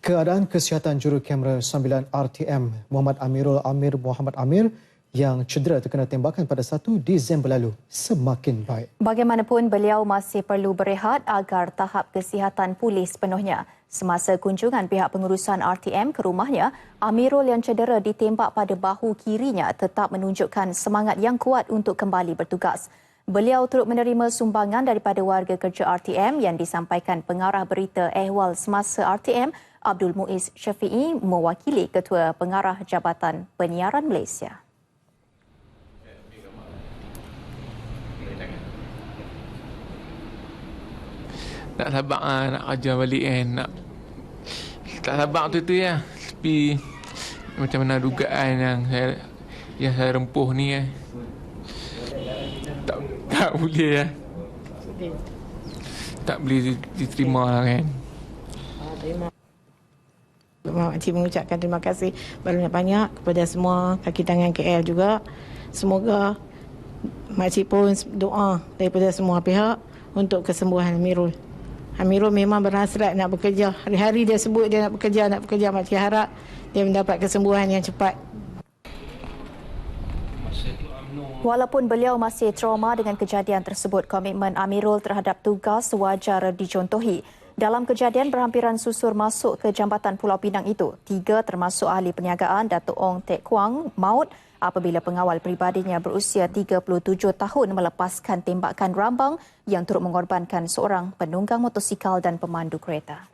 Keadaan kesihatan juru kamera 9 RTM Muhammad Amirul Amir Muhammad Amir yang cedera terkena tembakan pada 1 Disember lalu semakin baik. Bagaimanapun beliau masih perlu berehat agar tahap kesihatan pulih sepenuhnya. Semasa kunjungan pihak pengurusan RTM ke rumahnya, Amirul yang cedera ditembak pada bahu kirinya tetap menunjukkan semangat yang kuat untuk kembali bertugas. Beliau turut menerima sumbangan daripada warga kerja RTM yang disampaikan pengarah berita ehwal semasa RTM Abdul Muiz Syafi'i mewakili Ketua Pengarah Jabatan Penyiaran Malaysia. Tak sabar ah, nak kerja balik kan. Nak tak sabar tu tu ya. Tapi macam mana dugaan yang saya yang saya rempuh ni ya. Tak tak boleh ya. Tak boleh diterima lah kan. Terima Makcik mengucapkan terima kasih banyak-banyak kepada semua kaki tangan KL juga. Semoga Makcik pun doa daripada semua pihak untuk kesembuhan Amirul. Amirul memang berhasrat nak bekerja. Hari-hari dia sebut dia nak bekerja, nak bekerja. Makcik harap dia mendapat kesembuhan yang cepat. Walaupun beliau masih trauma dengan kejadian tersebut, komitmen Amirul terhadap tugas wajar dicontohi. Dalam kejadian berhampiran susur masuk ke Jambatan Pulau Pinang itu, tiga termasuk ahli perniagaan Datuk Ong Tek Kuang maut apabila pengawal pribadinya berusia 37 tahun melepaskan tembakan rambang yang turut mengorbankan seorang penunggang motosikal dan pemandu kereta.